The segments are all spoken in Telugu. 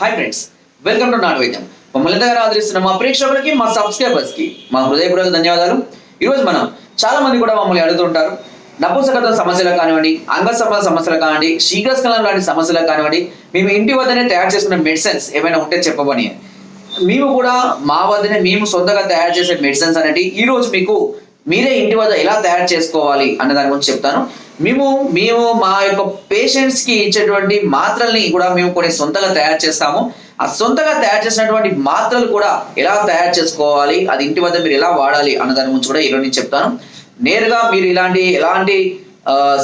హాయ్ ఫ్రెండ్స్ వెల్కమ్ టు నాటు వైద్యం మమ్మల్ని దగ్గర ఆదరిస్తున్న మా ప్రేక్షకులకి మా సబ్స్క్రైబర్స్కి మా హృదయపూర్వక ధన్యవాదాలు. ఈరోజు మనం చాలా మంది కూడా మమ్మల్ని అడుగుతుంటారు. నపుంసకత్వ సమస్యలు కానివ్వండి అంగసంబంధ సమస్యలు కానివ్వండి శీఘ్రస్కలం లాంటి సమస్యలు కానివ్వండి మేము ఇంటి వద్దనే తయారు చేసుకున్న మెడిసిన్స్ ఏమైనా ఉంటే చెప్పమని. మేము కూడా మా వద్దనే మేము సొంతంగా తయారు చేసే మెడిసిన్స్ అనేవి ఈ రోజు మీకు మీరే ఇంటి వద్ద ఎలా తయారు చేసుకోవాలి అన్న దాని గురించి చెప్తాను. మేము మేము మా యొక్క పేషెంట్స్కి ఇచ్చేటువంటి మాత్రల్ని కూడా మేము కొన్ని సొంతంగా తయారు చేస్తాము. ఆ సొంతంగా తయారు చేసినటువంటి మాత్రలు కూడా ఎలా తయారు చేసుకోవాలి అది ఇంటి వద్ద మీరు ఎలా వాడాలి అన్న దాని గురించి కూడా ఈరోజు నేను చెప్తాను. నేరుగా మీరు ఇలాంటి ఎలాంటి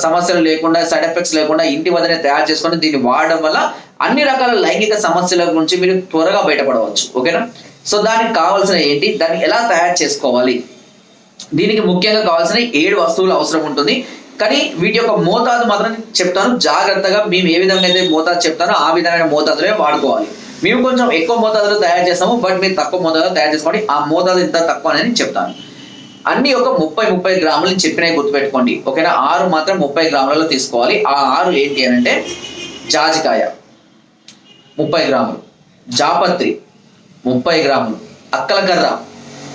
సమస్యలు లేకుండా సైడ్ ఎఫెక్ట్స్ లేకుండా ఇంటి వద్దనే తయారు చేసుకొని దీన్ని వాడడం వల్ల అన్ని రకాల లైంగిక సమస్యల గురించి మీరు త్వరగా బయటపడవచ్చు. ఓకేనా? సో దానికి కావాల్సిన ఏంటి? దాన్ని ఎలా తయారు చేసుకోవాలి? దీనికి ముఖ్యంగా కావాల్సిన ఏడు వస్తువులు అవసరం ఉంటుంది. కానీ వీటి యొక్క మోతాదు మాత్రం చెప్తాను. జాగ్రత్తగా మేము ఏ విధంగా అయితే మోతాదు చెప్తానో ఆ విధమైన మోతాదులే వాడుకోవాలి. మేము కొంచెం ఎక్కువ మోతాదులో తయారు చేస్తాము. బట్ మీరు తక్కువ మోతాదులో తయారు చేసుకోండి. ఆ మోతాదు ఇంత తక్కువ అనేది చెప్తాను. అన్ని ఒక ముప్పై ముప్పై గ్రాములు నేను చెప్పినవి గుర్తుపెట్టుకోండి. ఓకేనా? ఆరు మాత్రం ముప్పై గ్రాములలో తీసుకోవాలి. ఆ ఆరు ఏంటి అని అంటే జాజికాయ ముప్పై గ్రాములు. జాపత్రి ముప్పై గ్రాములు. అక్కలకర్ర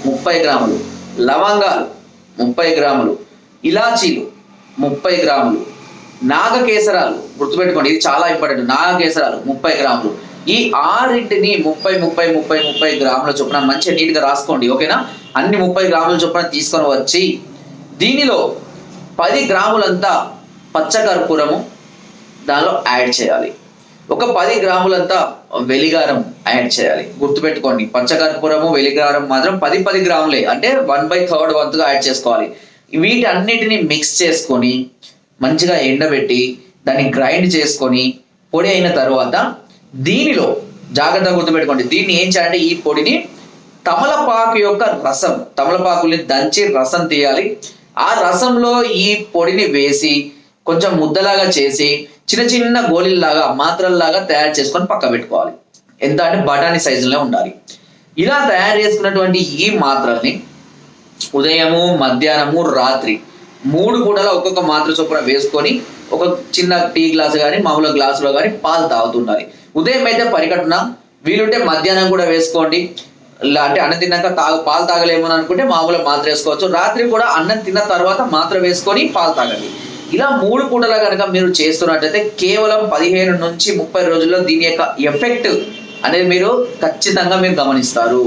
ముప్పై గ్రాములు. లవంగాలు ముప్పై గ్రాములు. ఇలాచీలు ముప్పై గ్రాములు. నాగకేసరాలు గుర్తుపెట్టుకోండి ఇది చాలా ఇంపార్టెంట్. నాగకేసరాలు ముప్పై గ్రాములు. ఈ ఆరింటిని ముప్పై ముప్పై ముప్పై ముప్పై గ్రాముల చొప్పున మంచిగా నీట్గా రాసుకోండి ఓకేనా? అన్ని ముప్పై గ్రాముల చొప్పున తీసుకొని వచ్చి దీనిలో పది గ్రాములంతా పచ్చకర్పూరము దానిలో యాడ్ చేయాలి. ఒక పది గ్రాములంతా వెలిగారం యాడ్ చేయాలి. గుర్తుపెట్టుకోండి పచ్చకర్పూరము వెలిగారం మాత్రం పది పది గ్రాములే. అంటే వన్ బై థర్డ్ వంతుగా యాడ్ చేసుకోవాలి. వీటి అన్నిటిని మిక్స్ చేసుకొని మంచిగా ఎండబెట్టి దాన్ని గ్రైండ్ చేసుకొని పొడి అయిన తర్వాత దీనిలో జాగ్రత్తగా గుర్తుపెట్టుకోండి దీన్ని ఏం చేయాలంటే ఈ పొడిని తమలపాకు యొక్క రసం తమలపాకుని దంచి రసం తీయాలి. ఆ రసంలో ఈ పొడిని వేసి కొంచెం ముద్దలాగా చేసి చిన్న చిన్న గోళీల్లాగా మాత్రల్లాగా తయారు చేసుకొని పక్క పెట్టుకోవాలి. ఎంత అంటే బఠానీ సైజులో ఉండాలి. ఇలా తయారు చేసుకున్నటువంటి ఈ మాత్రల్ని ఉదయము మధ్యాహ్నము రాత్రి మూడు పూటల ఒక్కొక్క మాత్ర చొప్పున వేసుకొని ఒక చిన్న టీ గ్లాస్ కానీ మామూలు గ్లాసులో కానీ పాలు తాగుతుండాలి ఉదయం అయితే పరికట్టున వీలుంటే మధ్యాహ్నం కూడా వేసుకోండి. అంటే అన్నం తిన్నాక తాగు పాలు తాగలేమో అనుకుంటే మామూలుగా మాత్ర వేసుకోవచ్చు. రాత్రి కూడా అన్నం తిన్న తర్వాత మాత్ర వేసుకొని పాలు తాగండి. ఇలా మూడు పూటల కనుక మీరు చేస్తున్నట్టయితే కేవలం పదిహేను నుంచి ముప్పై రోజుల్లో దీని యొక్క ఎఫెక్ట్ అనేది మీరు ఖచ్చితంగా మీరు గమనిస్తారు.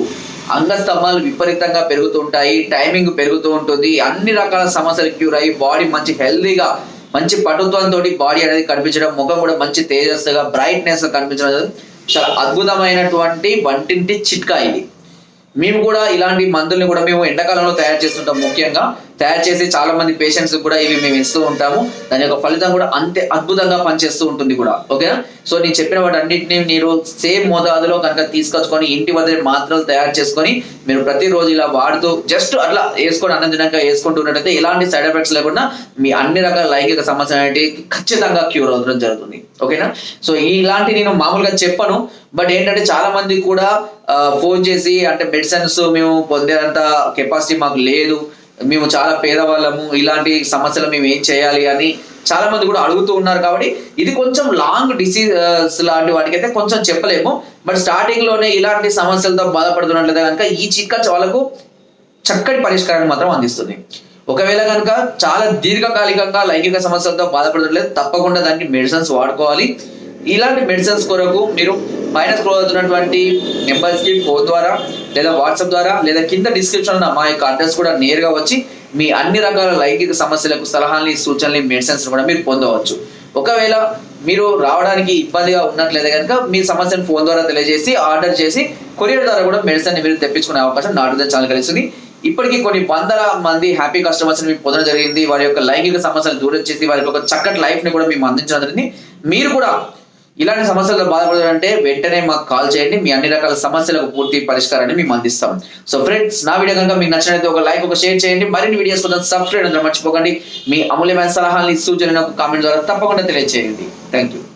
అంగస్తంభాలు విపరీతంగా పెరుగుతుంటాయి టైమింగ్ పెరుగుతూ ఉంటుంది అన్ని రకాల సమస్యలు క్యూర్ అయ్యి బాడీ మంచి హెల్దీగా మంచి పటుత్వంతో బాడీ అనేది కనిపించడం ముఖం కూడా మంచి తేజస్సుగా బ్రైట్నెస్ కనిపించడం చాలా అద్భుతమైనటువంటి వంటింటి చిట్కా ఇది. మేము కూడా ఇలాంటి మందుల్ని కూడా మేము ఎండాకాలంలో తయారు చేస్తుంటాం ముఖ్యంగా. తయారు చేసి చాలా మంది పేషెంట్స్ కూడా ఇవి మేము ఇస్తూ ఉంటాము. దాని యొక్క ఫలితం కూడా అంతే అద్భుతంగా పనిచేస్తూ ఉంటుంది కూడా. ఓకేనా సో నేను చెప్పిన వాటి మీరు సేమ్ మోతాదులో కనుక తీసుకొచ్చుకొని ఇంటి వద్ద మాత్రలు తయారు చేసుకొని మీరు ప్రతిరోజు ఇలా వాడుతూ జస్ట్ అట్లా వేసుకొని అన్నం వేసుకుంటున్నట్టయితే ఎలాంటి సైడ్ ఎఫెక్ట్స్ లేకుండా మీ అన్ని రకాల లైంగిక సమస్యలు అనేవి ఖచ్చితంగా క్యూర్ అవ్వడం జరుగుతుంది. ఓకేనా సో ఇలాంటి నేను మామూలుగా చెప్పను. బట్ ఏంటంటే చాలా మంది కూడా ఫోన్ చేసి అంటే మెడిసిన్స్ మేము పొందేంత కెపాసిటీ మాకు లేదు. మేము చాలా పేదవాళ్ళము ఇలాంటి సమస్యలు మేము ఏం చేయాలి అని చాలా మంది కూడా అడుగుతూ ఉన్నారు కాబట్టి ఇది కొంచెం లాంగ్ డిసీజ్ లాంటి వాటికి అయితే కొంచెం చెప్పలేము. బట్ స్టార్టింగ్లోనే ఇలాంటి సమస్యలతో బాధపడుతున్నట్లయితే కనుక ఈ చిట్కా వాళ్ళకు చక్కటి పరిష్కారాన్ని మాత్రం అందిస్తుంది. ఒకవేళ కనుక చాలా దీర్ఘకాలికంగా లైంగిక సమస్యలతో బాధపడుతున్నట్లయితే తప్పకుండా దానికి మెడిసిన్స్ వాడుకోవాలి. ఇలాంటి మెడిసిన్స్ కొరకు మీరు పైన స్క్రోల్ అవుతున్నటువంటి నెంబర్స్కి ఫోన్ ద్వారా లేదా వాట్సాప్ ద్వారా లేదా కింద డిస్క్రిప్షన్ ఉన్న మా యొక్క అడ్రస్ కూడా నేరుగా వచ్చి మీ అన్ని రకాల లైంగిక సమస్యలకు సలహాలని సూచనలు మెడిసిన్స్ కూడా మీరు పొందవచ్చు. ఒకవేళ మీరు రావడానికి ఇబ్బందిగా ఉన్నట్లయితే కనుక మీ సమస్యను ఫోన్ ద్వారా తెలియజేసి ఆర్డర్ చేసి కొరియర్ ద్వారా కూడా మెడిసిన్ మీరు తెప్పించుకునే అవకాశం నాటుదే చాలా కలిసింది ఇప్పటికీ కొన్ని వందల మంది హ్యాపీ కస్టమర్స్ని పొందడం జరిగింది. వారి యొక్క లైంగిక సమస్యలు దూరం చేసి వారికి ఒక చక్కటి లైఫ్ని కూడా మేము అందించడం జరిగింది. మీరు కూడా ఇలాంటి సమస్యలతో బాధపడాలంటే వెంటనే మాకు కాల్ చేయండి. మీ అన్ని రకాల సమస్యలకు పూర్తి పరిష్కారాన్ని మేము అందిస్తాం. సో ఫ్రెండ్స్ నా వీడియో కనుక మీకు నచ్చినట్లయితే ఒక లైక్ ఒక షేర్ చేయండి. మరిన్ని వీడియోస్ కోసం సబ్స్క్రైబ్ అందరూ మర్చిపోకండి. మీ అమూల్యమైన సలహాలని సూచనలకు కామెంట్ ద్వారా తప్పకుండా తెలియజేయండి థ్యాంక్ యూ